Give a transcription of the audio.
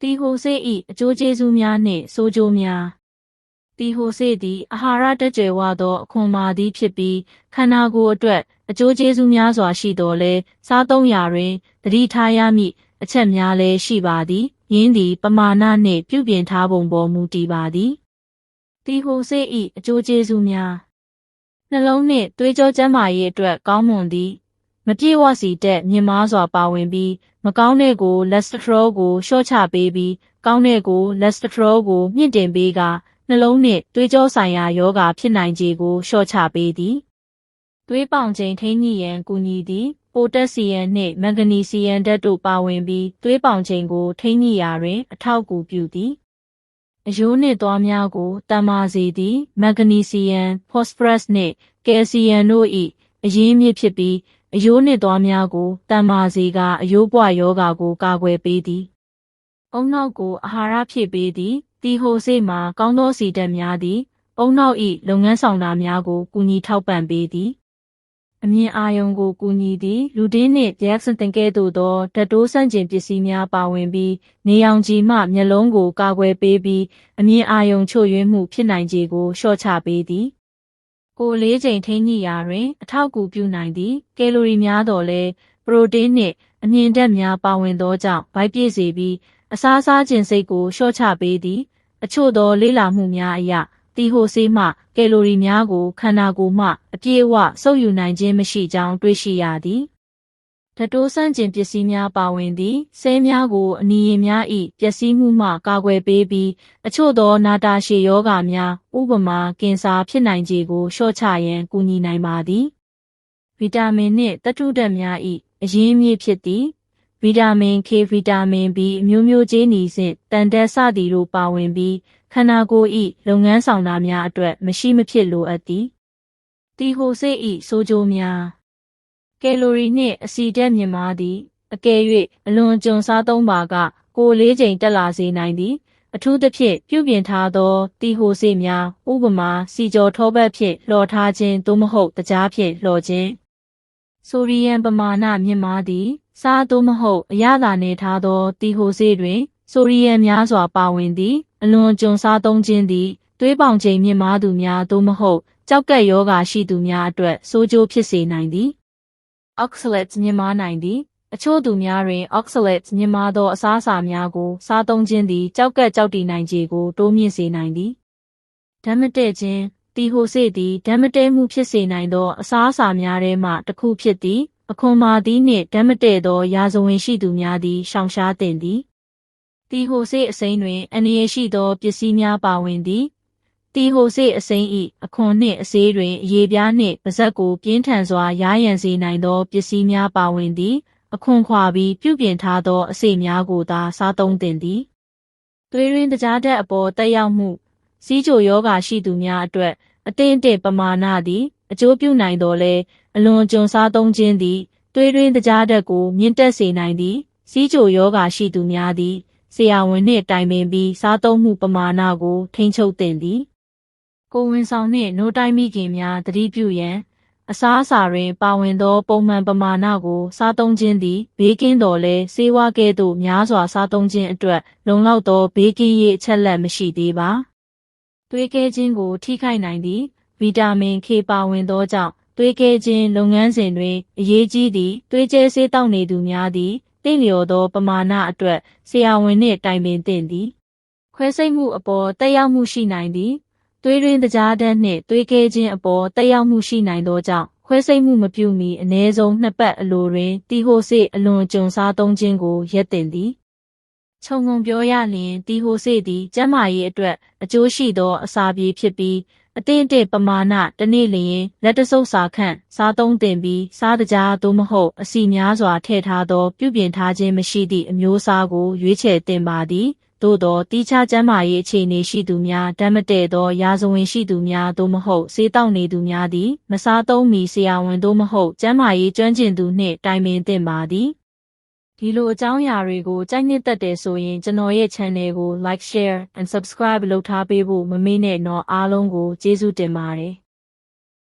တီဟိုဆေး၏အကျိုးကျေးဇူးများနှင့်ဆိုးကျိုးများတီဟိုဆေးသည်အာဟာရတက်ကြွယ်ဝသောအခွန်မာသည်ဖြစ်ပြီးခန္ဓာကိုယ်အတွက်အကျိုးကျေးဇူးများစွာရှိတော်လဲစားသုံးရာတွင်တတိထားရမည့်အချက်များလည်းရှိပါသည်ယင်းသည်ပမာဏနှင့်ပြုပြင်ထားပုံပေါ်မူတည်ပါသည်တီဟိုဆေး၏အကျိုးကျေးဇူးများနှလုံးနှင့်သွေးကြောကျန်းမာရေးအတွက်ကောင်းမွန်သည် မပြေဝစီတဲ့မြင်မားစွာပါဝင်ပြီးမကောင်းတဲ့ကိုလက်စတထရောကိုလျှော့ချပေးပြီးကောင်းတဲ့ကိုလက်စတထရောကိုမြင့်တင်ပေးကနှလုံးနှင့်သွေးကြောဆိုင်ရာယောဂါဖြစ်နိုင်ခြေကိုလျှော့ချပေးသည်သွေးပေါင်ချိန်ထိန်းညှိရန်ကူညီသည်ပိုတက်ဆီယမ်နှင့်မန်ဂနီဆီယမ်ဓာတ်တို့ပါဝင်ပြီးသွေးပေါင်ချိန်ကိုထိန်းညှိရာတွင်အထောက်အကူပြုသည်အယိုးနှင့်သွားများကိုတန်မာစေသည်မန်ဂနီဆီယမ်ဖော့စဖရပ်နှင့်ကယ်လ်ဆီယမ်တို့၏အရင်းမြစ်ဖြစ်ပြီး အယိုးနှင့်သွားများကိုတန်မာစေကအယိုးပွားယောဂါကိုကာကွယ်ပေးသည်။အုံနောက်ကိုအာဟာရဖြည့်ပေးသည်။တီဟိုဆေးမှာကောင်းသောစီဓာတ်များသည်အုံနောက်၏လုပ်ငန်းဆောင်တာများကိုကူညီထောက်ပံ့ပေးသည်။အမြင်အာရုံကိုကူညီသည်လူဒင်းနှင့်ဂျက်ဆန်တင်ကဲ့သို့သောဓာတ်တိုးဆန့်ကျင်ပစ္စည်းများပါဝင်ပြီးနေအောင်ကြီးမှမျက်လုံးကိုကာကွယ်ပေးပြီးအမြင်အာရုံချို့ယွင်းမှုဖြစ်နိုင်ခြေကိုလျှော့ချပေးသည် ကိုလေးချိန်ထိန်းညှိရာတွင် အထောက်အကူပြုနိုင်သည်ကယ်လိုရီများတော်လဲပရိုတင်းနှင့်အမြင့်ဓာတ်များပါဝင်သောကြောင့်ဗိုက်ပြည့်စေပြီးအစားစားခြင်းစိတ်ကိုလျှော့ချပေးသည် အချို့သောလေးလာမှုများအရတီဟိုဆေးမှကယ်လိုရီများကိုခန္ဓာကိုယ်မှအပြည့်အဝစုပ်ယူနိုင်ခြင်းမရှိကြောင်းတွေ့ရှိရသည် ဓတိုးဆန့်ကျင်ပစ္စည်းများပါဝင်သည်ဆဲများကိုအနီရင်များ၏ပျက်စီးမှုမှကာကွယ်ပေးပြီးအချို့သောနာတာရှည်ယောဂများဥပမာကင်ဆာဖြစ်နိုင်ခြေကိုလျှော့ချရန်ကူညီနိုင်ပါသည်ဗီတာမင်နှင့်တထုဓာတ်များ၏အရင်းမြစ်ဖြစ်သည်ဗီတာမင် K ဗီတာမင် B အမျိုးမျိုးကျေးနီစင်တန်တက်စသည်တို့ပါဝင်ပြီးခန္ဓာကိုယ်၏လုပ်ငန်းဆောင်တာများအတွက်မရှိမဖြစ်လိုအပ်သည်တီဟိုဆေး၏ဆိုးကျိုးများ ကယ်လိုရီနှင့်အဆီဓာတ်မြင့်မားသည် အကယ်၍အလွန်ကြုံစားသုံးပါက ကိုလေးချိန်တက်လာစေနိုင်သည် အထူးသဖြင့်ပြုပြင်ထားသောတီဟိုဆေးများဥပမာစီကျော်ထောပတ်ဖြင့်လှော်ထားခြင်းသို့မဟုတ်တကြားဖြင့်လှော်ခြင်းဆိုဒီယမ်ပမာဏမြင့်မားသည် စားသို့မဟုတ်အရသာနေထားသောတီဟိုဆေးတွင် ဆိုဒီယမ်များစွာပါဝင်သည် အလွန်ကြုံစားသုံးခြင်းသည်သွေးပေါင်ချိန်မြင့်မားသူများသို့မဟုတ်ကြောက်ကက်ယောဂါရှိသူများအတွက်ဆိုးကျိုးဖြစ်စေနိုင်သည် oxalates မြင့်မားနိုင်သည်အချို့သူများတွင် oxalates မြင့်မားသောအစားအစာများကို စားသုံးခြင်းသည်ကြောက်ကက်ကြောက်တည်နိုင်ခြေကိုတိုးမြင့်စေနိုင်သည်ဓာတ်မတည့်ခြင်းတီဟိုစေ့သည်ဓာတ်မတည့်မှုဖြစ်စေနိုင်သောအစားအစာများထဲမှတစ်ခုဖြစ်သည်အခွန်မာသည်နှင့်ဓာတ်မတည့်သောရာဇဝင်ရှိသူများသည်ရှောင်ရှားသင့်သည်တီဟိုစေ့အစိမ်းတွင် အန္တရာယ်ရှိသောပစ္စည်းများပါဝင်သည် တီဟိုစေအစိမ်းဤအခွန်နှင့်အစေးတွင်အရေပြားနှင့်ပါဇက်ကိုပြင်းထန်စွာရာရန်စေနိုင်သောပစ္စည်းများပါဝင်သည်အခွန်ခွာပြီးပြုပြင်ထားသောအစေများကိုသာစားသုံးသင့်သည်သွေးရင်းတကြားဓာတ်အပေါ်တက်ရောက်မှုစီးချိုယောဂါရှိသူများအတွက်အသင့်အတင့်ပမာဏသည်အကျိုးပြုနိုင်တော်လဲအလွန်ကြုံစားသုံးခြင်းသည်သွေးရင်းတကြားဓာတ်ကိုမြင့်တက်စေနိုင်သည်စီးချိုယောဂါရှိသူများသည်ဆရာဝန်နှင့်တိုင်ပင်ပြီးစားသုံးမှုပမာဏကိုထိန်းချုပ်သင့်သည် ကိုဝင်ဆောင်နှင့်နိုးတိုင်းမိခင်များတတိပြုရန်အစားအစာတွင်ပါဝင်သော ပုံမှန်ပမာဏကို စားသုံးခြင်းသည်ဘေးကင်းတော်လဲဆေးဝါးကဲ့သို့များစွာစားသုံးခြင်းအတွက် လုံလောက်သောဘေးကင်းရေးအချက်လက်မရှိသေးပါ။သွေးကဲခြင်းကို ထိခိုက်နိုင်သည့်ဗီတာမင် K ပါဝင်သောကြောင့်သွေးကဲခြင်းလုပ်ငန်းစဉ်တွင်အရေးကြီးသည့်သွေးကျဲဆေးတောက်နေသူများသည်တင့်လျော်သောပမာဏအတွက်ဆရာဝန်နှင့်တိုင်ပင်သင့်သည်ခွဲစိတ်မှုအပေါ်တက်ရောက်မှုရှိနိုင်သည် သွေးရင်းတကြားဓာတ်နှင့်သွေးကဲခြင်းအပေါ်တက်ရောက်မှုရှိနိုင်သောကြောင့်ခွဲစိတ်မှုမပြုမီအ ਨੇ ဆုံးနှစ်ပတ်အလိုတွင်တီဟိုစေ့အလွန်ကြုံစားသုံးခြင်းကိုရပ်တင်သည်ခြုံငုံပြောရလျင်တီဟိုစေ့သည်ကျန်းမာရေးအတွက်အကျိုးရှိသောအစာပြေဖြစ်ပြီးအသင့်အတင့်ပမာဏတနေ့လျင်လက်တဆုပ်စာခန့်စားသုံးတင်ပြီးစားတကြားသို့မဟုတ်အစီများစွာထည့်ထားသော ပြုပြင်ထားခြင်းမရှိသည့်အမျိုးအစားကိုရွေးချယ်တင်ပါသည်။ သို့သောတီးခြားကျန်းမာရေးအခြေအနေရှိသူများဓာတ်မတည့်သောရာဇဝင်ရှိသူများသို့မဟုတ်ဆေးတောက်နေသူများသည် မစားသုံးမီဆရာဝန်သို့မဟုတ်ကျန်းမာရေးကျွမ်းကျင်သူနှင့်တိုင်ပင်သင့်ပါသည်ဒီလိုအကြောင်းအရာတွေကိုကြိုက်နှစ်သက်တယ်ဆိုရင်ကျွန်တော်ရဲ့ channel ကို like share and subscribe လုပ်ထားပေးဖို့မမေ့နဲ့တော့အားလုံးကိုကျေးဇူးတင်ပါတယ်